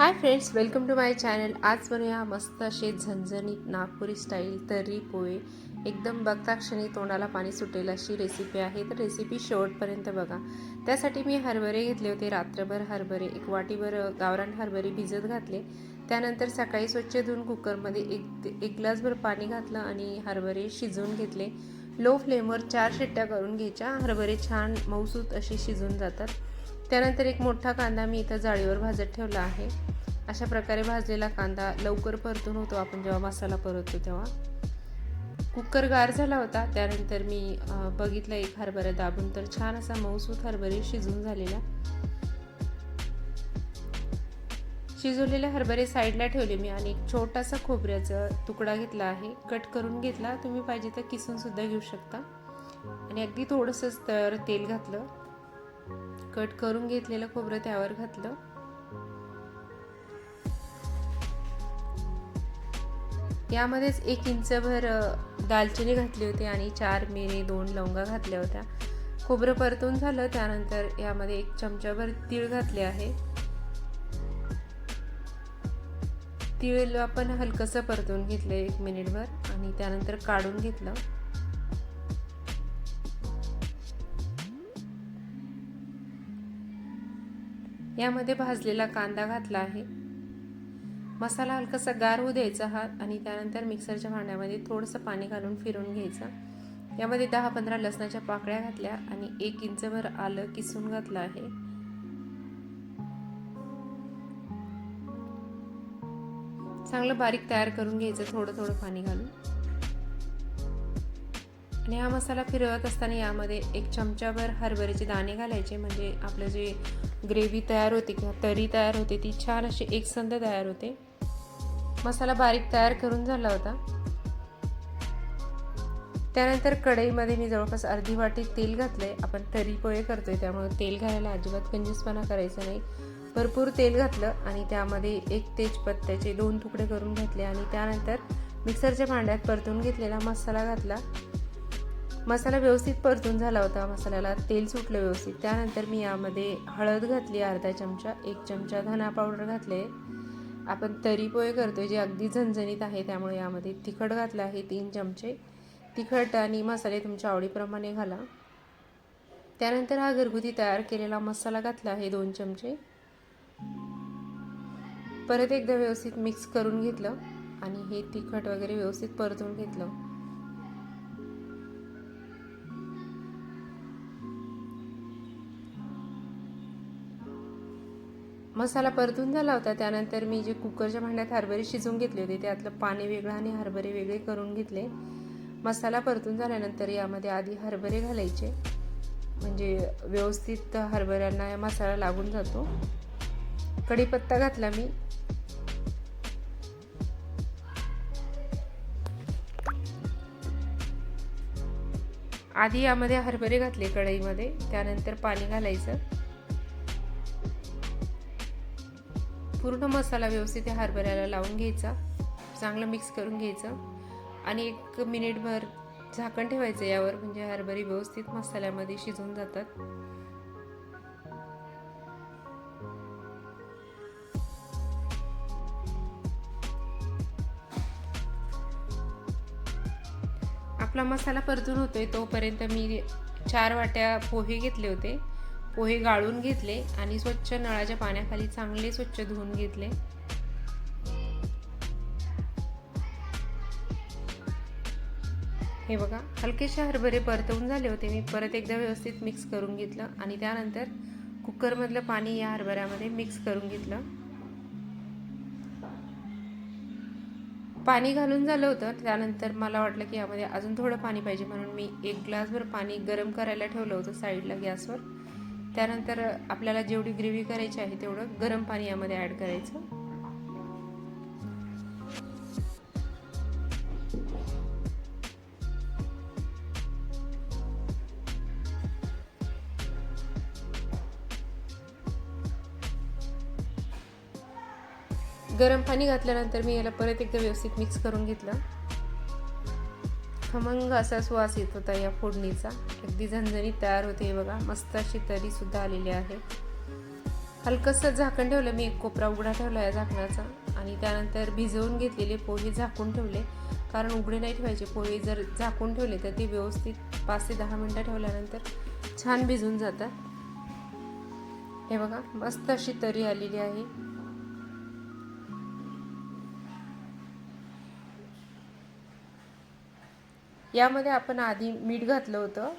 Hi friends welcome to my channel आज बनूया मस्त असे झणझणीत नागपुरी स्टाईल तर्री पोहे. एकदम बघता क्षणी तोंडाला पाणी सुटेल अशी रेसिपी आहे. तर रेसिपी शेवटपर्यंत बघा. त्यासाठी मी हरभरे घेतले होते. रात्रभर हरभरे एक वाटीभर गावरान हरभरे भिजत घातले. त्यानंतर सकाळी स्वच्छ धुवून कुकरमध्ये एक एक ग्लासभर पाणी घातलं आणि हरभरे शिजवून घेतले. लो फ्लेमवर चार शिट्ट्या करून घ्यायच्या. हरभरे छान मऊसूत असे शिजून जातात. त्यानंतर एक मोठा कांदा मी इथं जाळीवर भाजत ठेवला आहे. अशा प्रकारे भाजलेला कांदा लवकर परतून होतो. आपण जेव्हा मसाला परततो तेव्हा. कुकर गार झाला होता. त्यानंतर मी बघितलं एक हरभरा दाबून. तर छान असा मऊसूत हरभरे शिजून झालेला. शिजवलेले हरभरे साईडला ठेवले मी आणि एक छोटासा खोबऱ्याचा तुकडा घेतला आहे. कट करून घेतला. तुम्ही पाहिजे तर किसून सुद्धा घेऊ शकता. आणि अगदी थोडंसंच तर तेल घातलं. कट करून घेतलेलं खोबरं त्यावर घातलं. यामध्येच एक इंचभर दालचिनी घातली होती आणि चार मिरे दोन लवंगा घातल्या होत्या. खोबरं परतून झालं त्यानंतर यामध्ये एक चमचाभर तीळ घातले आहे. तीळ आपण हलकंसं परतून घेतलं एक मिनिटभर आणि त्यानंतर काढून घेतलं. यामध्ये भाजलेला कांदा घातला आहे. मसाला हलकासा गार होऊ द्यायचा हा आणि त्यानंतर मिक्सरच्या भांड्यामध्ये थोडंसं पाणी घालून फिरून घ्यायचं. यामध्ये दहा पंधरा लसणाच्या पाकळ्या घातल्या आणि एक इंचभर आलं किसून घातलं आहे. चांगलं बारीक तयार करून घ्यायचं थोडं थोडं पाणी घालून. आणि हा मसाला फिरवत असताना यामध्ये एक चमचाभर हरभऱ्याचे दाणे घालायचे म्हणजे आपलं जे ग्रेव्ही तयार होते किंवा तरी तयार होते ती छान अशी एकसंध तयार होते. मसाला बारीक तयार करून झाला होता. त्यानंतर कढईमध्ये मी जवळपास अर्धी वाटी तेल घातलंय. आपण तरी पोहे करतोय त्यामुळे तेल घालायला अजिबात कंजूसपणा करायचा नाही. भरपूर तेल घातलं आणि त्यामध्ये एक तेजपत्त्याचे दोन तुकडे करून घेतले आणि त्यानंतर मिक्सरच्या भांड्यात परतून घेतलेला मसाला घातला. मसाला व्यवस्थित परतून झाला होता मसाल्याला. तेल सुटलं व्यवस्थित. त्यानंतर मी यामध्ये हळद घातली अर्धा चमचा एक चमचा धना पावडर घातले. आपण तरी पोहे करतो जे अगदी झणझणीत आहे त्यामुळे यामध्ये तिखट घातलं आहे तीन चमचे. तिखट आणि मसाले तुमच्या आवडीप्रमाणे घाला. त्यानंतर हा घरगुती तयार केलेला मसाला घातला आहे दोन चमचे. परत एकदा व्यवस्थित मिक्स करून घेतलं आणि हे तिखट वगैरे व्यवस्थित परतून घेतलं. मसाला परतून झाला होता. त्यानंतर मी जे कुकरच्या भांड्यात हरभरे शिजवून घेतले होते त्यातलं पाणी वेगळं आणि हरभरे वेगळे करून घेतले. मसाला परतून झाल्यानंतर यामध्ये आधी हरभरे घालायचे. म्हणजे व्यवस्थित हरभऱ्यांना मसाला लागून जातो. कढीपत्ता घातला मी. आधी यामध्ये हरभरे घातले कढईमध्ये त्यानंतर पाणी घालायचं. पूर्ण मसाला व्यवस्थित हरभऱ्याला लावून घ्यायचा. चांगलं मिक्स करून घ्यायचं. आणि एक मिनिटभर झाकण ठेवायचं यावर म्हणजे हरभरी व्यवस्थित मसाल्यामध्ये शिजून जातात. आपला मसाला परतून होतोय तोपर्यंत मी चार वाट्या पोहे घेतले होते. पोहे गाळून घेतले आणि स्वच्छ नळाच्या पाण्याखाली चांगले स्वच्छ धुवून घेतले. हे बघा हलकेशा हरभरे परतवून झाले होते. मी परत एकदा व्यवस्थित मिक्स करून घेतलं आणि त्यानंतर कुकरमधलं पाणी या हरभऱ्यामध्ये मिक्स करून घेतलं. पाणी घालून झालं होतं. त्यानंतर मला वाटलं की यामध्ये अजून थोडं पाणी पाहिजे म्हणून मी एक ग्लासभर पाणी गरम करायला ठेवलं होतं साईडला गॅसवर. त्यानंतर आपल्याला जेवढी ग्रेव्ही करायची आहे तेवढं गरम पाणी यामध्ये ॲड करायचं. गरम पाणी घातल्यानंतर मी याला परत एकदा व्यवस्थित मिक्स करून घेतलं. खमंग असा सुवास येत होता या फोडणीचा. अगदी झणझणीत तयार होते बघा. मस्त अशी तरी सुद्धा आलेली आहे. हलकंसं झाकण ठेवलं मी एक कोपरा उघडा ठेवला या झाकणाचा. आणि त्यानंतर भिजवून घेतलेले पोहे झाकून ठेवले. कारण उघडे नाही ठेवायचे. पोहे जर झाकून ठेवले तर ते व्यवस्थित पाच ते दहा मिनटं ठेवल्यानंतर छान भिजून जातात. हे बघा मस्त अशी तरी आलेली आहे. यामध्ये आपण आधी मीठ घातलं होतं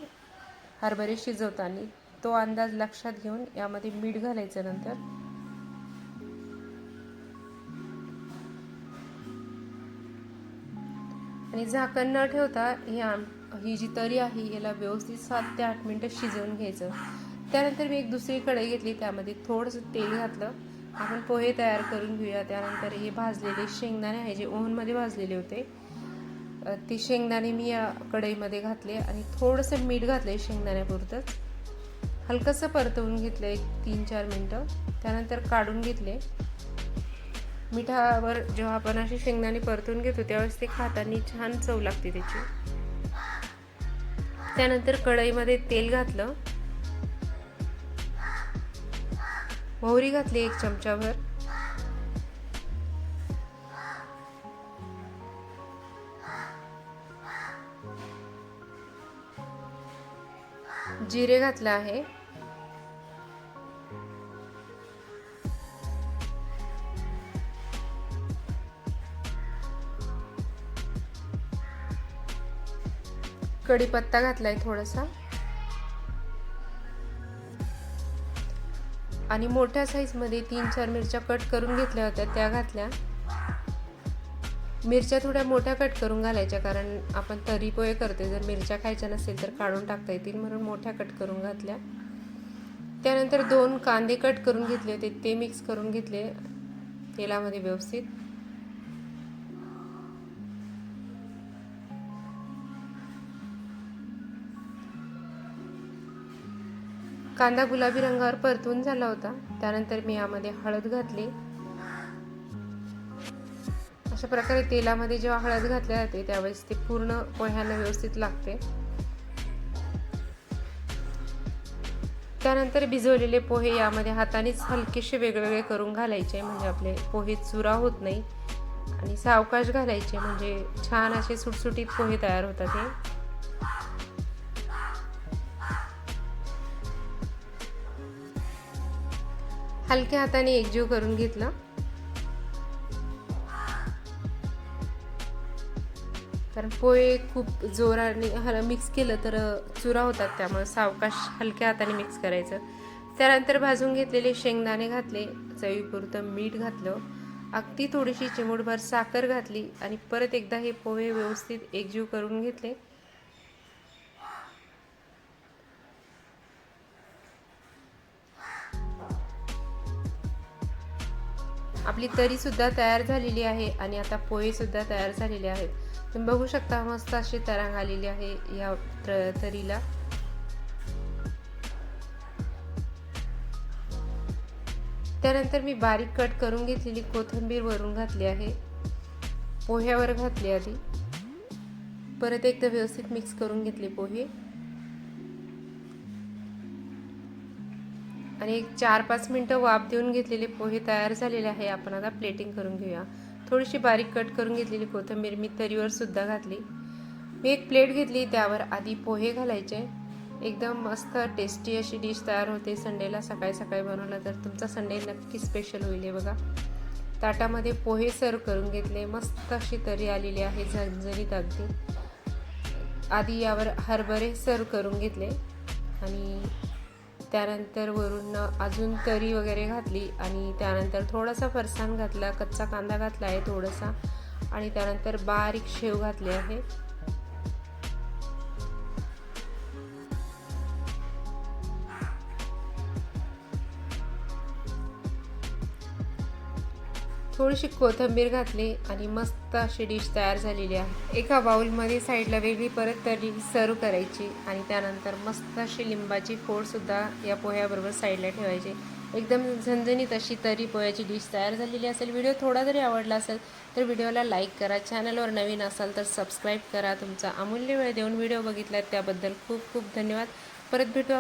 हरभरे शिजवताना. तो अंदाज लक्षात घेऊन यामध्ये मीठ घालायचं नंतर. आणि झाकण न ठेवता ही आम ही जी तरी आहे याला व्यवस्थित सात ते आठ मिनटं शिजवून घ्यायचं. त्यानंतर मी एक दुसरी कढई घेतली त्यामध्ये थोडंसं तेल घातलं. आपण पोहे तयार करून घेऊया. त्यानंतर हे भाजलेले शेंगदाणे आहे जे ओव्हनमध्ये भाजलेले होते ती शेंगदाणे मी या कढईमध्ये घातले आणि थोडंसं मीठ घातलं आहे शेंगदाण्यापुरतंच. हलकंसं परतवून घेतलं एक तीन चार मिनटं. त्यानंतर काढून घेतले. मिठावर जेव्हा आपण असे शेंगदाणे परतून घेतो त्यावेळेस ते खाताना छान चव लागते त्याची. त्यानंतर कढईमध्ये तेल घातलं. मोहरी घातली एक चमचाभर. जिरे घातलं आहे. कढीपत्ता घातलाय थोडासा. आणि मोठ्या साईजमध्ये तीन चार मिरच्या कट करून घेतल्या होत्या त्या घातल्या. मिरच्या थोड्या मोठ्या कट करून घालायच्या कारण आपण तरी पोहे करते जर मिरच्या खायच्या नसेल तर काढून टाकता येतील म्हणून मोठ्या कट करून घातल्या. त्यानंतर दोन कांदे कट करून घेतले होते ते मिक्स करून घेतले तेलामध्ये व्यवस्थित. कांदा गुलाबी रंगावर परतून झाला होता त्यानंतर मी यामध्ये हळद घातली. अशा प्रकारे तेलामध्ये जेव्हा हळद घातल्या जाते त्यावेळेस ते पूर्ण पोह्यांना व्यवस्थित लागते. त्यानंतर भिजवलेले पोहे यामध्ये हातानेच हलकेसे वेगवेगळे करून घालायचे म्हणजे आपले पोहे चुरा होत नाही. आणि सावकाश घालायचे म्हणजे छान असे सुटसुटीत पोहे तयार होतात हे. हलक्या हाताने एकजीव करून घेतला. कारण पोहे खूप जोराने मिक्स केलं तर चुरा होतात त्यामुळे सावकाश हलक्या हाताने मिक्स करायचं. त्यानंतर भाजून घेतलेले शेंगदाणे घातले चवीपुरतं मीठ घातलं अगदी थोडीशी चिमूटभर साखर घातली आणि परत एकदा हे पोहे व्यवस्थित एकजीव करून घेतले. आपली तरीसुद्धा तयार झालेली आहे आणि आता पोहेसुद्धा तयार झालेले आहेत. तुम्ही बघू शकता मस्त अशी तरंग आलेली आहे या तरीला. त्यानंतर मी बारीक कट करून घेतलेली कोथिंबीर वरून घातली आहे. पोह्यावर घातली आधी. परत एकदा व्यवस्थित मिक्स करून घेतले पोहे. आणि एक चार पाच मिनटं वाफ देऊन घेतलेले पोहे तयार झालेले आहे. आपण आता प्लेटिंग करून घेऊया. थोडीशी बारीक कट करून घेतलेली कोथिंबीर मी तरीवर सुद्धा घातली. मी एक प्लेट घेतली त्यावर आधी पोहे घालायचे. एकदम मस्त टेस्टी अशी डिश तयार होते. संडेला सकाळी सकाळी बनवलं तर तुमचा संडे नक्की स्पेशल होईल आहे बघा. ताटामध्ये पोहे सर्व करून घेतले. मस्त अशी तरी आलेली आहे झणझणीत अगदी. आधी यावर हरभरे सर्व करून घेतले. आणि त्यानंतर वरून अजून तरी वगैरे घातली आणि त्यानंतर थोडासा फरसाण घातला कच्चा कांदा घातला आहे थोडासा. आणि त्यानंतर बारीक शेव घातले आहे. थोडीशी कोथिंबीर घातली आणि मस्त अशी डिश तयार झालेली आहे. एका बाउलमध्ये साईडला वेगळी परत तरी सर्व करायची आणि त्यानंतर मस्त अशी लिंबाची फोडसुद्धा या पोह्याबरोबर साईडला ठेवायची. एकदम झणझणीत अशी तरी पोह्याची डिश तयार झालेली असेल. व्हिडिओ थोडा जरी आवडला असेल तर व्हिडिओला लाईक करा. चॅनलवर नवीन असाल तर सबस्क्राईब करा. तुमचा अमूल्य वेळ देऊन व्हिडिओ बघितला त्याबद्दल खूप खूप धन्यवाद. परत भेटू